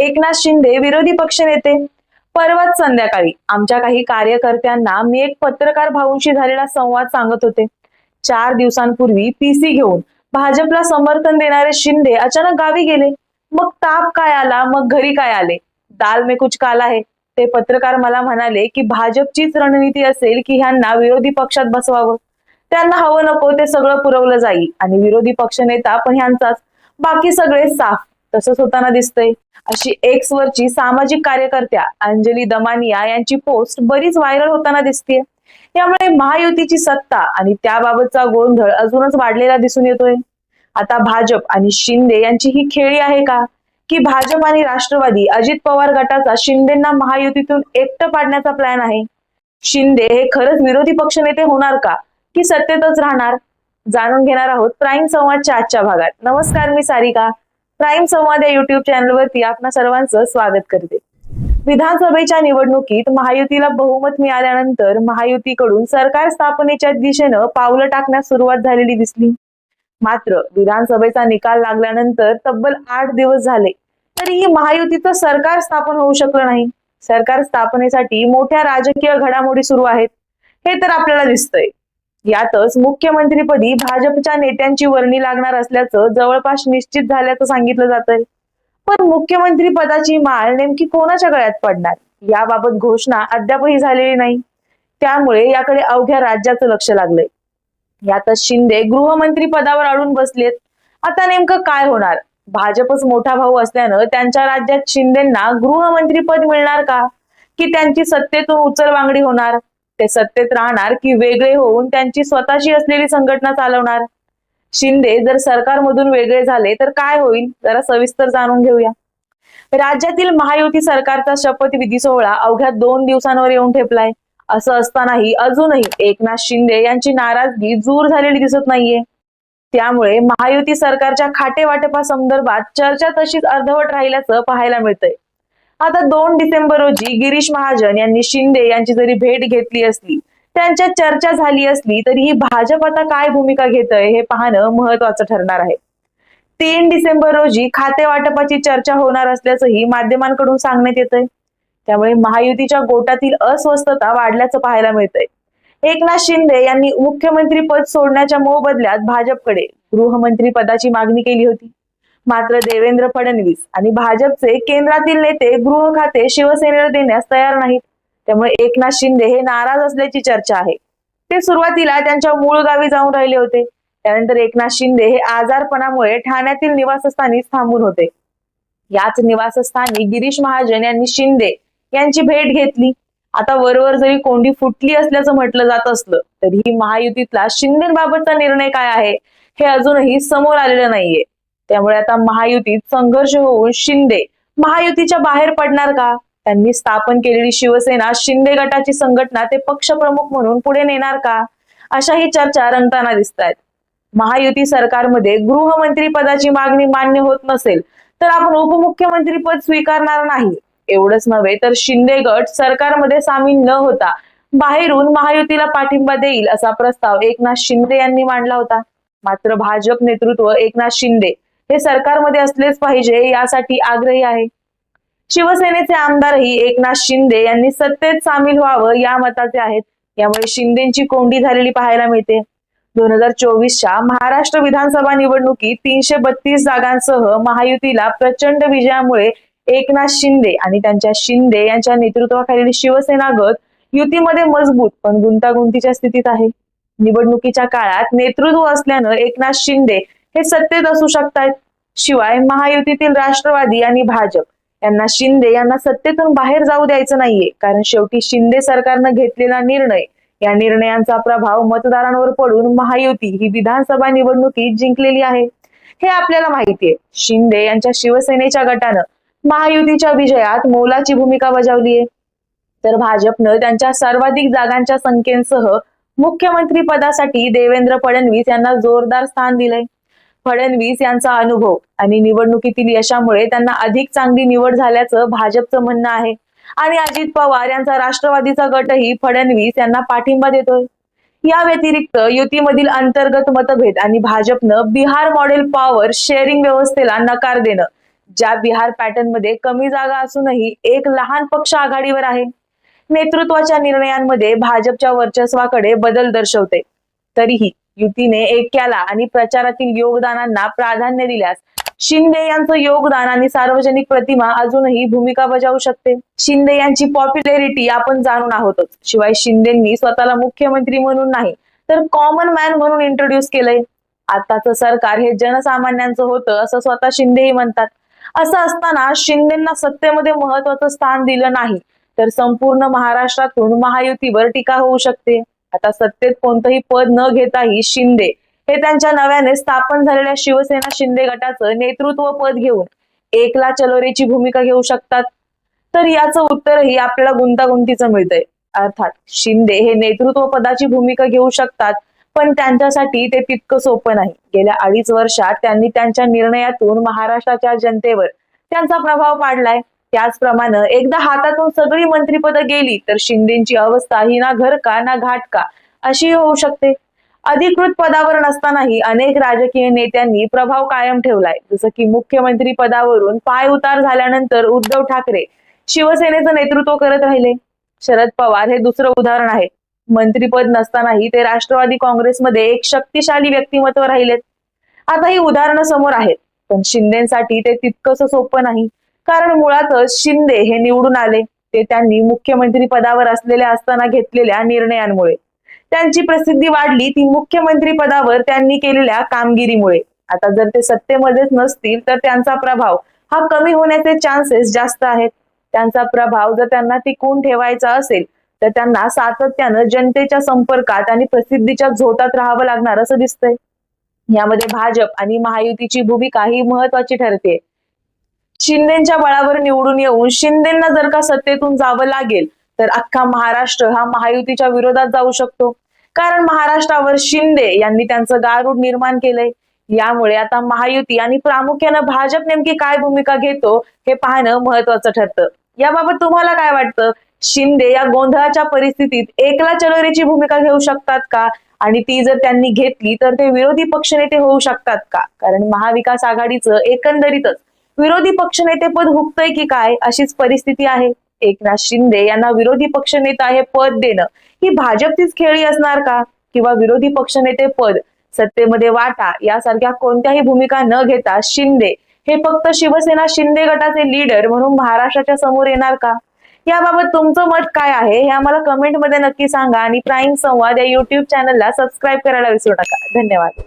एकनाथ शिंदे विरोधी पक्षनेते. परवाच संध्याकाळी आमच्या काही कार्यकर्त्यांना मी एक पत्रकार भाऊंशी झालेला संवाद सांगत होते. चार दिवसांपूर्वी पीसी घेऊन भाजपला समर्थन देणारे शिंदे अचानक गावी गेले. मग ताप काय आला? मग घरी काय आले? दाल में कुछ काला आहे ते पत्रकार मला म्हणाले की भाजपचीच रणनीती असेल की ह्यांना विरोधी पक्षात बसवावं. त्यांना हवं नको ते सगळं पुरवलं जाईल. आणि विरोधी पक्षनेता पण ह्यांचाच. बाकी सगळे साफ. तसंच होताना दिसतंय. अशी एक्स वरची सामाजिक कार्यकर्त्या अंजली दमानिया यांची पोस्ट बरीच व्हायरल होताना दिसतीये. यामुळे महायुतीची सत्ता आणि त्याबाबतचा गोंधळ अजूनच वाढलेला दिसून येतोय. आता भाजप आणि शिंदे यांची ही खेळी आहे का? की भाजप आणि राष्ट्रवादी अजित पवार गटाचा शिंदेना महायुतीतून एकटं पाडण्याचा प्लॅन आहे? शिंदे हे खरंच विरोधी पक्षनेते होणार का? की सत्तेतच राहणार? जाणून घेणार आहोत प्राईम संवादच्या आजच्या भागात. नमस्कार मी सारिका. प्राईम संवाद या युट्यूब चॅनलवरती आपणा सर्वांचं स्वागत करते. विधानसभेच्या निवडणुकीत महायुतीला बहुमत मिळाल्यानंतर महायुतीकडून सरकार स्थापनेच्या दिशेनं पावलं टाकण्यास सुरुवात झालेली दिसली. मात्र विधानसभेचा निकाल लागल्यानंतर तब्बल आठ दिवस झाले तरीही महायुतीचं सरकार स्थापन होऊ शकलं नाही. सरकार स्थापनेसाठी मोठ्या राजकीय घडामोडी सुरू आहेत हे तर आपल्याला दिसतंय. यातच मुख्यमंत्रीपदी भाजपच्या नेत्यांची वर्णी लागणार असल्याचं जवळपास निश्चित झाल्याचं सांगितलं जातंय. पण मुख्यमंत्री पदाची माळ नेमकी कोणाच्या गळ्यात पडणार? याबाबत घोषणा अद्यापही झालेली नाही. त्यामुळे याकडे अवघ्या राज्याचं लक्ष लागलंय. यातच शिंदे गृहमंत्री पदावर अडून बसलेत. आता नेमकं काय होणार? भाजपच मोठा भाऊ असल्यानं त्यांच्या राज्यात शिंदेना गृहमंत्री पद मिळणार का? की त्यांची सत्तेतून उचलबांगडी होणार? ते सत्तेत राहणार की वेगळे होऊन त्यांची स्वतःची असलेली संघटना चालवणार? शिंदे जर सरकारमधून वेगळे झाले तर काय होईल? जरा सविस्तर जाणून घेऊया. राज्यातील महायुती सरकारचा शपथविधी सोहळा अवघ्या दोन दिवसांवर येऊन ठेपलाय. असं असतानाही अजूनही एकनाथ शिंदे यांची नाराजगी जूर झालेली दिसत नाहीये. त्यामुळे महायुती सरकारच्या खाते वाटपासंदर्भात चर्चा तशीच अर्धवट राहिल्याचं पाहायला मिळतंय. आता दोन डिसेंबर रोजी गिरीश महाजन यांनी शिंदे यांची जरी भेट घेतली असली त्यांच्यात चर्चा झाली असली तरी ही भाजप आता काय भूमिका घेतय हे पाहणं महत्वाचं ठरणार आहे. तीन डिसेंबर रोजी खाते वाटपाची चर्चा होणार असल्याचंही माध्यमांकडून सांगण्यात येतंय. त्यामुळे महायुतीच्या गोटातील अस्वस्थता वाढल्याचं पाहायला मिळतंय. एकनाथ शिंदे यांनी मुख्यमंत्री पद सोडण्याच्या मोबदल्यात भाजपकडे गृहमंत्री पदाची मागणी केली होती. मात्र देवेंद्र फडणवीस आणि भाजपचे केंद्रातील नेते गृह खाते शिवसेनेला देण्यास तयार नाहीत. त्यामुळे एकनाथ शिंदे हे नाराज असल्याची चर्चा आहे. ते सुरुवातीला त्यांच्या मूळ गावी जाऊन राहिले होते. त्यानंतर एकनाथ शिंदे हे आजारपणामुळे ठाण्यातील निवासस्थानी थांबून होते. याच निवासस्थानी गिरीश महाजन यांनी शिंदे यांची भेट घेतली. आता वरवर जरी कोंडी फुटली असल्याचं म्हटलं जात असलं तरीही महायुतीतला शिंदेबाबतचा निर्णय काय आहे हे अजूनही समोर आलेलं नाहीये. त्यामुळे आता महायुतीत संघर्ष होऊन शिंदे महायुतीच्या बाहेर पडणार का? त्यांनी स्थापन केलेली शिवसेना शिंदे गटाची संघटना ते पक्षप्रमुख म्हणून पुढे नेणार का? अशा ही चर्चा रंगताना दिसत आहेत महायुती सरकारमध्ये गृहमंत्री पदाची मागणी मान्य होत नसेल तर आपण उपमुख्यमंत्री पद स्वीकारणार नाही. एवढंच नव्हे तर शिंदे गट सरकारमध्ये सामील न होता बाहेरून महायुतीला पाठिंबा देईल असा प्रस्ताव एकनाथ शिंदे यांनी मांडला होता. मात्र भाजप नेतृत्व एकनाथ शिंदे हे सरकारमध्ये असलेच पाहिजे यासाठी आग्रही आहे. शिवसेनेचे आमदारही एकनाथ शिंदे यांनी सत्तेत सामील व्हावं या मताचे आहेत. यामुळे शिंदेची कोंडी झालेली पाहायला मिळते. दोन हजार चोवीसच्या महाराष्ट्र विधानसभा निवडणुकीत तीनशे बत्तीस जागांसह महायुतीला प्रचंड विजयामुळे एकनाथ शिंदे आणि त्यांच्या शिंदे यांच्या नेतृत्वाखालील शिवसेना गट युतीमध्ये मजबूत पण गुंतागुंतीच्या स्थितीत आहे. निवडणुकीच्या काळात नेतृत्व असल्यानं एकनाथ शिंदे हे सत्तेत असू शकतात शिवाय महायुतीतील राष्ट्रवादी आणि भाजप यांना शिंदे यांना सत्तेतून बाहेर जाऊ द्यायचं नाहीये. कारण शेवटी शिंदे सरकारनं घेतलेला निर्णय या निर्णयांचा प्रभाव मतदारांवर पडून महायुती ही विधानसभा निवडणुकीत जिंकलेली आहे. हे आपल्याला माहितीये. शिंदे यांच्या शिवसेनेच्या गटानं महायुतीच्या विजयात मोलाची भूमिका बजावली आहे तर भाजपनं त्यांच्या सर्वाधिक जागांच्या संख्येसह मुख्यमंत्री पदासाठी देवेंद्र फडणवीस यांना जोरदार स्थान दिलंय. फडणवीस यांचा अनुभव आणि निवडणुकीतील यशामुळे त्यांना अधिक चांगली निवड झाल्याचं भाजपचं म्हणणं आहे. आणि अजित पवार यांचा राष्ट्रवादीचा गटही फडणवीस यांना पाठिंबा देतोय. या व्यतिरिक्त युतीमधील अंतर्गत मतभेद आणि भाजपनं बिहार मॉडेल पॉवर शेअरिंग व्यवस्थेला नकार देणं ज्या बिहार पॅटर्नमध्ये कमी जागा असूनही एक लहान पक्ष आघाडीवर आहे. नेतृत्वाच्या निर्णयांमध्ये भाजपच्या वर्चस्वाकडे बदल दर्शवते. तरीही युतीने ऐक्याला आणि प्रचारातील योगदानांना प्राधान्य दिल्यास शिंदे यांचं योगदान आणि सार्वजनिक प्रतिमा अजूनही भूमिका बजावू शकते. शिंदे यांची पॉप्युलॅरिटी आपण जाणून आहोतच. शिवाय शिंदेंनी स्वतःला मुख्यमंत्री म्हणून नाही तर कॉमन मॅन म्हणून इंट्रोड्यूस केलंय. आताचं सरकार हे जनसामान्यांचं होतं असं स्वतः शिंदेही म्हणतात. असं असताना शिंदेना सत्तेमध्ये महत्वाचं स्थान दिलं नाही तर संपूर्ण महाराष्ट्रातून महायुतीवर टीका होऊ शकते. आता सत्तेत कोणतंही पद न घेताही शिंदे हे त्यांच्या नव्याने स्थापन झालेल्या शिवसेना शिंदे गटाचं नेतृत्व पद घेऊन एकला चलोरेची भूमिका घेऊ शकतात? तर याचं उत्तरही आपल्याला गुंतागुंतीचं मिळतंय. अर्थात शिंदे हे नेतृत्व पदाची भूमिका घेऊ शकतात पण त्यांच्यासाठी ते तितकं सोपं नाही. गेल्या अडीच वर्षात त्यांनी त्यांच्या निर्णयातून महाराष्ट्राच्या जनतेवर त्यांचा प्रभाव पाडलाय. त्याचप्रमाणे एकदा हातातून सगळी मंत्रिपदं गेली तर शिंदेची अवस्था ही ना घर का ना घाट का? अशी होऊ शकते. अधिकृत पदावर नसतानाही अनेक राजकीय नेत्यांनी प्रभाव कायम ठेवलाय. जसं की मुख्यमंत्री पदावरून पाय उतार झाल्यानंतर उद्धव ठाकरे शिवसेनेचं नेतृत्व करत राहिले. शरद पवार हे दुसरं उदाहरण आहे. मंत्रीपद नसतानाही ते राष्ट्रवादी काँग्रेसमध्ये एक शक्तिशाली व्यक्तिमत्व राहिलेत. आता ही उदाहरणं समोर आहेत. पण शिंदेसाठी ते तितकंसं सोपं नाही. कारण मुळातच शिंदे हे निवडून आले. ते त्यांनी मुख्यमंत्री पदावर असलेल्या असताना घेतलेल्या निर्णयांमुळे. त्यांची प्रसिद्धी वाढली ती मुख्यमंत्री पदावर त्यांनी केलेल्या कामगिरीमुळे. आता जर ते सत्तेमध्येच नसतील तर त्यांचा प्रभाव हा कमी होण्याचे चान्सेस जास्त आहेत. त्यांचा प्रभाव जर त्यांना टिकून ठेवायचा असेल तर त्यांना सातत्यानं जनतेच्या संपर्कात आणि प्रसिद्धीच्या झोतात राहावं लागणार असं दिसतंय. यामध्ये भाजप आणि महायुतीची भूमिका ही महत्वाची ठरते शिंदेच्या बळावर निवडून येऊन शिंदेना जर का सत्तेतून जावं लागेल तर अख्खा महाराष्ट्र हा महायुतीच्या विरोधात जाऊ शकतो. कारण महाराष्ट्रावर शिंदे यांनी त्यांचं गारूड निर्माण केलंय. यामुळे आता महायुती आणि प्रामुख्यानं भाजप नेमकी काय भूमिका घेतो हे पाहणं महत्वाचं ठरतं. याबाबत तुम्हाला काय वाटतं? शिंदे या गोंधळाच्या परिस्थितीत एकला चलोरीची भूमिका घेऊ शकतात का? आणि ती जर त्यांनी घेतली तर ते विरोधी पक्षनेते होऊ शकतात का? कारण महाविकास आघाडीचं एकंदरीतच विरोधी पक्षनेतेपद हुकतंय की काय? अशीच परिस्थिती आहे. एकनाथ शिंदे यांना विरोधी पक्षनेता हे पद देणं ही भाजपचीच खेळी असणार का? किंवा विरोधी पक्षनेते पद सत्तेमध्ये वाटा यासारख्या कोणत्याही भूमिका न घेता शिंदे हे फक्त शिवसेना शिंदे गटाचे लीडर म्हणून महाराष्ट्राच्या समोर येणार का? याबाबत तुमचं मत काय आहे? हे आम्हाला कमेंटमध्ये नक्की सांगा आणि प्राईम संवाद या युट्यूब चॅनलला सबस्क्राईब करायला विसरू नका. धन्यवाद.